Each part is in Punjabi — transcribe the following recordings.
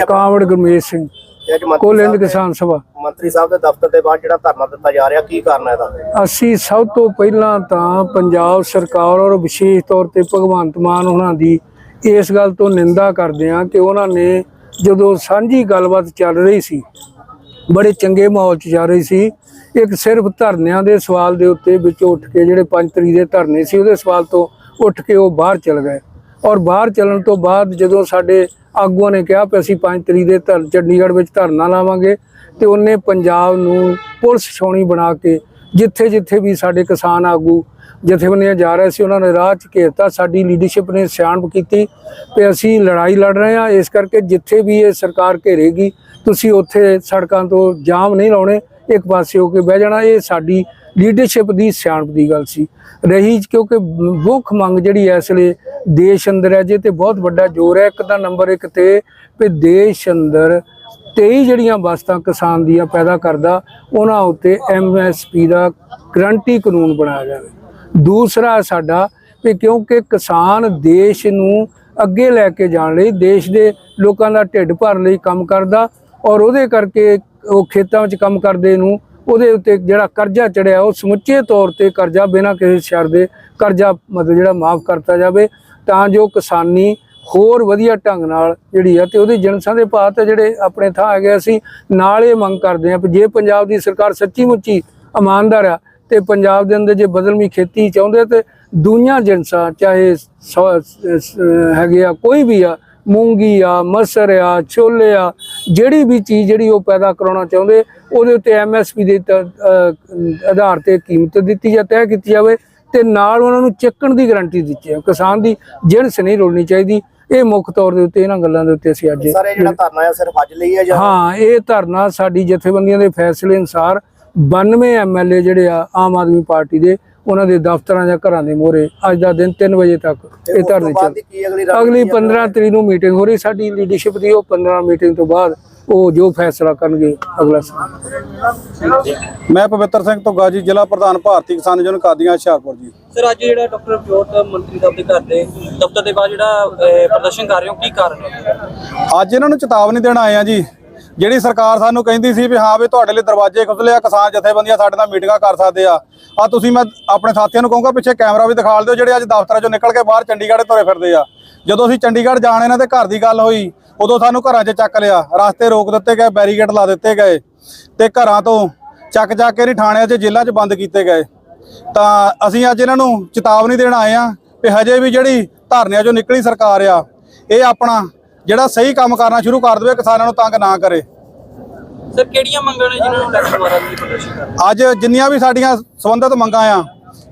ਕਾਂਵੜ ਗੁਰਮੇਸ਼ ਸਿੰਘ ਕੋਲਿੰਦ ਕਿਸਾਨ ਸਭਾ। ਮੰਤਰੀ ਸਾਹਿਬ ਦੇ ਦਫ਼ਤਰ ਦੇ ਬਾਹਰ ਜਿਹੜਾ ਧਰਨਾ ਦਿੱਤਾ ਜਾ ਰਿਹਾ ਕੀ ਕਾਰਨ ਹੈ ਇਹਦਾ? ਅਸੀਂ ਸਭ ਤੋਂ ਪਹਿਲਾਂ ਤਾਂ ਪੰਜਾਬ ਸਰਕਾਰ ਔਰ ਵਿਸ਼ੇਸ਼ ਤੌਰ ਤੇ ਭਗਵੰਤ ਮਾਨ ਉਹਨਾਂ ਦੀ ਇਸ ਗੱਲ ਤੋਂ ਨਿੰਦਾ ਕਰਦੇ ਹਾਂ ਕਿ ਉਹਨਾਂ ਨੇ ਜਦੋਂ ਸਾਂਝੀ ਗੱਲਬਾਤ ਚੱਲ ਰਹੀ ਸੀ ਬੜੇ ਚੰਗੇ ਮਾਹੌਲ 'ਚ ਜਾ ਰਹੀ ਸੀ ਇੱਕ ਸਿਰਫ ਧਰਨਿਆਂ ਦੇ ਸਵਾਲ ਦੇ ਉੱਤੇ ਵਿੱਚ ਉੱਠ ਕੇ ਜਿਹੜੇ ਪੰਜ ਤਰੀਕ ਦੇ ਧਰਨੇ ਸੀ ਉਹਦੇ ਸਵਾਲ ਤੋਂ ਉੱਠ ਕੇ ਉਹ ਬਾਹਰ ਚਲ ਗਏ। ਔਰ ਬਾਹਰ ਚੱਲਣ ਤੋਂ ਬਾਅਦ ਜਦੋਂ ਸਾਡੇ ਆਗੂਆਂ ਨੇ ਕਿਹਾ ਕਿ ਅਸੀਂ ਪੰਜ ਤਰੀਕ ਦੇ ਧਰ, ਚੰਡੀਗੜ੍ਹ ਵਿੱਚ ਧਰਨਾ ਲਾਵਾਂਗੇ ਤੇ ਉਹਨੇ ਪੰਜਾਬ ਨੂੰ ਪੁਲਿਸ ਛਾਉਣੀ ਬਣਾ ਕੇ ਜਿੱਥੇ ਜਿੱਥੇ ਵੀ ਸਾਡੇ ਕਿਸਾਨ ਆਗੂ ਜਥੇਬੰਦੀਆਂ ਜਾ ਰਹੇ ਸੀ, ਉਹਨਾਂ ਨੇ ਰਾਹ 'ਚ ਘੇਰਤਾ, ਸਾਡੀ ਲੀਡਰਸ਼ਿਪ ਨੇ ਸਿਆਣਪ ਕੀਤੀ ਕਿ ਅਸੀਂ ਲੜਾਈ ਲੜ ਰਹੇ ਹਾਂ, ਇਸ ਕਰਕੇ ਜਿੱਥੇ ਵੀ ਇਹ ਸਰਕਾਰ ਘੇਰੇਗੀ, ਤੁਸੀਂ ਉੱਥੇ ਸੜਕਾਂ ਤੋਂ ਜਾਮ ਨਹੀਂ ਲਾਉਣੇ, ਇੱਕ ਪਾਸੇ ਹੋ ਕੇ ਬਹਿ ਜਾਣਾ, ਇਹ ਸਾਡੀ ਲੀਡਰਸ਼ਿਪ ਦੀ ਸਿਆਣਪ ਦੀ ਗੱਲ ਸੀ। ਰਹੀ ਕਿਉਂਕਿ ਮੁੱਖ ਮੰਗ ਜਿਹੜੀ ਇਸ ਲਈ ਦੇਸ਼ ਅੰਦਰ ਹੈ ਜੇ, ਤੇ ਬਹੁਤ ਵੱਡਾ ਜ਼ੋਰ ਹੈ। ਇੱਕ ਤਾਂ ਨੰਬਰ ਇੱਕ ਤੇ ਵੀ ਦੇਸ਼ ਅੰਦਰ 23 ਜਿਹੜੀਆਂ ਵਸਤਾਂ ਕਿਸਾਨ ਦੀਆਂ ਪੈਦਾ ਕਰਦਾ, ਉਹਨਾਂ ਉੱਤੇ ਐਮਐਸਪੀ ਦਾ ਗਰੰਟੀ ਕਾਨੂੰਨ ਬਣਾਇਆ ਜਾਵੇ। ਦੂਸਰਾ ਸਾਡਾ ਵੀ ਕਿਉਂਕਿ ਕਿਸਾਨ ਦੇਸ਼ ਨੂੰ ਅੱਗੇ ਲੈ ਕੇ ਜਾਣ ਲਈ, ਦੇਸ਼ ਦੇ ਲੋਕਾਂ ਦਾ ਢਿੱਡ ਭਰਨ ਲਈ ਕੰਮ ਕਰਦਾ ਔਰ ਉਹਦੇ ਕਰਕੇ ਉਹ ਖੇਤਾਂ ਵਿੱਚ ਕੰਮ ਕਰਦੇ ਨੂੰ, ਉਹਦੇ ਉੱਤੇ ਜਿਹੜਾ ਕਰਜ਼ਾ ਚੜਿਆ, ਉਹ ਸਮੁੱਚੇ ਤੌਰ ਤੇ ਕਰਜ਼ਾ ਬਿਨਾਂ ਕਿਸੇ ਸ਼ਰ ਦੇ ਕਰਜ਼ਾ ਮਤਲਬ ਜਿਹੜਾ ਮਾਫ ਕਰਤਾ ਜਾਵੇ। ਤਾਂ ਜੋ ਕਿਸਾਨੀ ਹੋਰ ਵਧੀਆ ਢੰਗ ਨਾਲ ਜਿਹੜੀ ਆ ਤੇ ਉਹਦੀ ਜਿਣਸਾਂ ਦੇ ਭਾਅ ਤੇ ਜਿਹੜੇ ਆਪਣੇ ਥਾਂ ਹੈਗੇ ਅਸੀਂ ਨਾਲ ਇਹ ਮੰਗ ਕਰਦੇ ਆ ਕਿ ਜੇ ਪੰਜਾਬ ਦੀ ਸਰਕਾਰ ਸੱਚੀ ਮੁੱਚੀ ਇਮਾਨਦਾਰ ਆ ਤੇ ਪੰਜਾਬ ਦੇ ਅੰਦਰ ਜੇ ਬਦਲਵੀਂ ਖੇਤੀ ਚਾਹੁੰਦੇ ਤੇ ਦੁਨੀਆ ਜਨਸਾਂ ਚਾਹੇ ਸ- ਹੈਗੇ ਆ ਕੋਈ ਵੀ ਆ, ਮੂੰਗੀ ਆ, ਮਸਰ ਆ, ਛੋਲੇ ਆ, ਜਿਹੜੀ ਵੀ ਚੀਜ਼ ਜਿਹੜੀ ਉਹ ਪੈਦਾ ਕਰਾਉਣਾ ਚਾਹੁੰਦੇ, ਉਹਦੇ ਉੱਤੇ ਐਮਐਸਪੀ ਦੇ ਤ- ਅਹ ਆਧਾਰ ਤੇ ਕੀਮਤ ਦਿੱਤੀ ਜਾਂ ਤੈਅ ਕੀਤੀ ਜਾਵੇ ਤੇ ਨਾਲ ਉਹਨਾਂ ਨੂੰ ਚੱਕਣ ਦੀ ਗਾਰੰਟੀ ਦਿੱਤੀ ਜਾਵੇ ਕਿਸਾਨ ਦੀ ਜਿਣਸ ਨਹੀਂ ਰੋਲਣੀ ਚਾਹੀਦੀ ਇਹ ਮੁੱਖ ਤੌਰ ਦੇ ਉੱਤੇ ਇਹਨਾਂ ਗੱਲਾਂ ਦੇ ਉੱਤੇ ਅਸੀਂ ਅੱਜ ਸਰ ਇਹ ਜਿਹੜਾ ਧਰਨਾ ਹੈ ਸਿਰਫ ਅੱਜ ਲਈ ਹੈ ਜਾਂ ਹਾਂ ਇਹ ਧਰਨਾ ਸਾਡੀ ਜਥੇਬੰਦੀਆਂ ਦੇ ਫੈਸਲੇ ਅਨੁਸਾਰ 92 ਐਮਐਲਏ ਜਿਹੜੇ ਆ ਆਮ ਆਦਮੀ ਪਾਰਟੀ ਦੇ ਉਹਨਾਂ ਦੇ ਦਫ਼ਤਰਾਂ ਜਾਂ ਘਰਾਂ ਦੇ ਮੋਹਰੇ ਅੱਜ ਦਾ ਦਿਨ 3 ਵਜੇ ਤੱਕ ਇਹ ਧਰਨੇ ਚੱਲ ਅਗਲੀ ਅਗਲੀ ਰਣਨੀਤੀ ਹੈ? 15 ਤਰੀਕ ਨੂੰ ਮੀਟਿੰਗ ਹੋ ਰਹੀ ਸਾਡੀ ਲੀਡਰਸ਼ਿਪ ਦੀ ਉਹ 15 ਮੀਟਿੰਗ ਤੋਂ ਬਾਅਦ ਉਹ ਜੋ ਫੈਸਲਾ ਕਰਨਗੇ ਅਗਲਾ ਸਮਾਂ ਮੈਂ ਪਵਿੱਤਰ ਸਿੰਘ ਤੋਂ ਗਾਜੀ ਜ਼ਿਲ੍ਹਾ ਪ੍ਰਧਾਨ ਭਾਰਤੀ ਕਿਸਾਨ ਯੂਨੀਅਨ ਕਾਦੀਆਂ ਹੁਸ਼ਿਆਰਪੁਰ ਜੀ। ਸਰ ਅੱਜ ਜਿਹੜਾ ਡਾਕਟਰ ਜੋਤ ਮੰਤਰੀ ਸਾਹਿਬ ਦੇ ਘਰ ਦੇ ਦਫ਼ਤਰ ਦੇ ਬਾਹਰ ਜਿਹੜਾ ਪ੍ਰਦਰਸ਼ਨ ਕਰ ਰਹੇ ਹੋ ਕੀ ਕਾਰਨ ਹੈ? ਅੱਜ ਇਹਨਾਂ ਨੂੰ ਚੇਤਾਵਨੀ ਦੇਣ ਆਏ ਆ ਜੀ। ਜਿਹੜੀ ਸਰਕਾਰ ਸਾਨੂੰ ਕਹਿੰਦੀ ਸੀ ਵੀ ਹਾਂ ਵੀ ਤੁਹਾਡੇ ਲਈ ਦਰਵਾਜ਼ੇ ਖੁੱਲੇ ਆ, ਕਿਸਾਨ ਜਥੇਬੰਦੀਆਂ ਸਾਡੇ ਨਾਲ ਮੀਟਿੰਗਾਂ ਕਰ ਸਕਦੇ ਆ। ਆ ਤੁਸੀਂ ਮੈਂ ਆਪਣੇ ਸਾਥੀਆਂ ਨੂੰ ਕਹੂੰਗਾ ਪਿੱਛੇ ਕੈਮਰਾ ਵੀ ਦਿਖਾ ਦਿਓ, ਜਿਹੜੇ ਅੱਜ ਦਫ਼ਤਰਾਂ ਚੋਂ ਨਿਕਲ ਕੇ ਬਾਹਰ ਚੰਡੀਗੜ੍ਹ ਤੁਰੇ ਫਿਰਦੇ ਆ। ਜਦੋਂ ਅਸੀਂ ਚੰਡੀਗੜ੍ਹ ਜਾਣ ਇਹਨਾਂ ਦੇ ਘਰ ਦੀ ਗੱਲ ਹੋਈ, ਉਦੋਂ ਸਾਨੂੰ ਘਰਾਂ 'ਚ ਚੱਕ ਲਿਆ, ਰਸਤੇ ਰੋਕ ਦਿੱਤੇ ਗਏ, ਬੈਰੀਕੇਡ ਲਾ ਦਿੱਤੇ ਗਏ ਤੇ ਘਰਾਂ ਤੋਂ ਚੱਕ ਚੱਕ ਕੇ ਨਹੀਂ ਥਾਣਿਆਂ 'ਚ ਜੇਲ੍ਹਾਂ 'ਚ ਬੰਦ ਕੀਤੇ ਗਏ। ਤਾਂ ਅਸੀਂ ਅੱਜ ਇਹਨਾਂ ਨੂੰ ਚੇਤਾਵਨੀ ਦੇਣ ਆਏ ਆ ਕਿ ਹਜੇ ਵੀ ਜਿਹੜੀ ਧਰਨਿਆਂ 'ਚੋਂ ਨਿਕਲੀ ਸਰਕਾਰ ਆ, ਇਹ ਆਪਣਾ ਜਿਹੜਾ ਸਹੀ ਕੰਮ ਕਰਨਾ ਸ਼ੁਰੂ ਕਰ ਦੇਵੇ ਕਿਸਾਨਾਂ ਨੂੰ ਤੰਗ ਨਾ ਕਰੇ। ਸਰ ਕਿਹੜੀਆਂ ਮੰਗਾਂ ਨੇ ਜਿਨ੍ਹਾਂ ਨੂੰ ਡਾਕਟਰ ਮਾਰਾ ਜੀ ਪ੍ਰਦਰਸ਼ਨ ਅੱਜ ਜਿੰਨੀਆਂ ਵੀ ਸਾਡੀਆਂ ਸੰਬੰਧਿਤ ਮੰਗਾਂ ਆ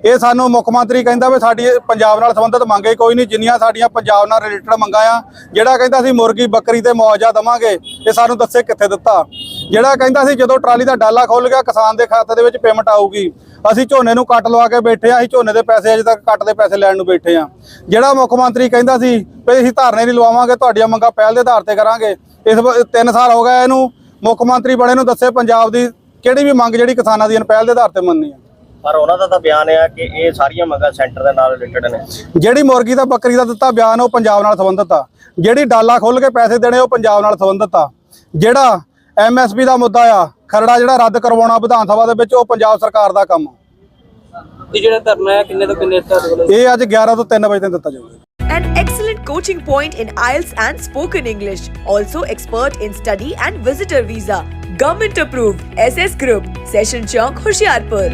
ਇਹ ਸਾਨੂੰ ਮੁੱਖ ਮੰਤਰੀ ਕਹਿੰਦਾ ਵੀ ਸਾਡੀ ਪੰਜਾਬ ਨਾਲ ਸੰਬੰਧਿਤ ਮੰਗ ਕੋਈ ਨਹੀਂ, ਜਿੰਨੀਆਂ ਸਾਡੀਆਂ ਪੰਜਾਬ ਨਾਲ ਰਿਲੇਟਡ ਮੰਗਾਂ ਆ, ਜਿਹੜਾ ਕਹਿੰਦਾ ਸੀ ਮੁਰਗੀ ਬੱਕਰੀ ਤੇ ਮੁਆਵਜ਼ਾ ਦਵਾਂਗੇ, ਇਹ ਸਾਨੂੰ ਦੱਸੇ ਕਿੱਥੇ ਦਿੱਤਾ। ਜਿਹੜਾ ਕਹਿੰਦਾ ਸੀ ਜਦੋਂ ਟਰਾਲੀ ਦਾ ਡਾਲਾ ਖੁੱਲ ਗਿਆ, ਕਿਸਾਨ ਦੇ ਖਾਤੇ ਦੇ ਵਿੱਚ ਪੇਮੈਂਟ ਆਊਗੀ। ਅਸੀਂ ਝੋਨੇ ਨੂੰ ਕੱਟ ਲਵਾ ਕੇ ਬੈਠੇ ਆ, ਅਸੀਂ ਝੋਨੇ ਦੇ ਪੈਸੇ ਅਜੇ ਤੱਕ ਕੱਟ ਦੇ ਪੈਸੇ ਲੈਣ ਨੂੰ ਬੈਠੇ ਆ। ਜਿਹੜਾ ਮੁੱਖ ਮੰਤਰੀ ਕਹਿੰਦਾ ਸੀ ਵੀ ਅਸੀਂ ਧਾਰਨੇ ਨਹੀਂ ਲਵਾਵਾਂਗੇ, ਤੁਹਾਡੀਆਂ ਮੰਗਾਂ ਪਹਿਲ ਦੇ ਆਧਾਰ ਤੇ ਕਰਾਂਗੇ। ਇਸ 3 ਸਾਲ ਹੋ ਗਏ ਇਹਨੂੰ, ਮੁੱਖ ਮੰਤਰੀ ਬਣੇ ਨੂੰ ਦੱਸੇ ਪੰਜਾਬ ਦੀ ਕਿਹੜੀ ਵੀ ਮੰਗ ਜਿਹੜੀ ਕਿਸਾਨਾਂ ਦੀ ਪਹਿਲ ਦੇ ਆਧਾਰ ਤੇ ਮੰਨਣੀ ਹੈ ਪਰ ਉਹਨਾਂ ਦਾ ਤਾਂ ਬਿਆਨ ਹੈ ਕਿ ਇਹ ਸਾਰੀਆਂ ਮੰਗਾਂ ਸੈਂਟਰ ਦੇ ਨਾਲ ਰਿਲੇਟਡ ਨੇ ਜਿਹੜੀ ਮੁਰਗੀ ਦਾ ਬੱਕਰੀ ਦਾ ਦਿੱਤਾ ਬਿਆਨ ਉਹ ਪੰਜਾਬ ਨਾਲ ਸੰਬੰਧਿਤ ਆ ਜਿਹੜੀ ਡਾਲਾ ਖੋਲ ਕੇ ਪੈਸੇ ਦੇਣੇ ਉਹ ਪੰਜਾਬ ਨਾਲ ਸੰਬੰਧਿਤ ਆ ਜਿਹੜਾ ਐਮਐਸਪੀ ਦਾ ਮੁੱਦਾ ਆ ਖਰੜਾ ਜਿਹੜਾ ਰੱਦ ਕਰਵਾਉਣਾ ਵਿਧਾਨ ਸਭਾ ਦੇ ਵਿੱਚ ਉਹ ਪੰਜਾਬ ਸਰਕਾਰ ਦਾ ਕੰਮ ਆ ਇਹ ਜਿਹੜਾ ਧਰਨਾ ਹੈ ਕਿੰਨੇ ਤੋਂ ਕਿੰਨੇ ਤੱਕ ਇਹ ਅੱਜ 11 ਤੋਂ 3 ਵਜੇ ਤੱਕ ਦਿੱਤਾ ਜਾਊਗਾ An excellent coaching point in IELTS and spoken English. Also expert in study and visitor visa. Government approved. SS Group. Session Chowk, Hoshiarpur.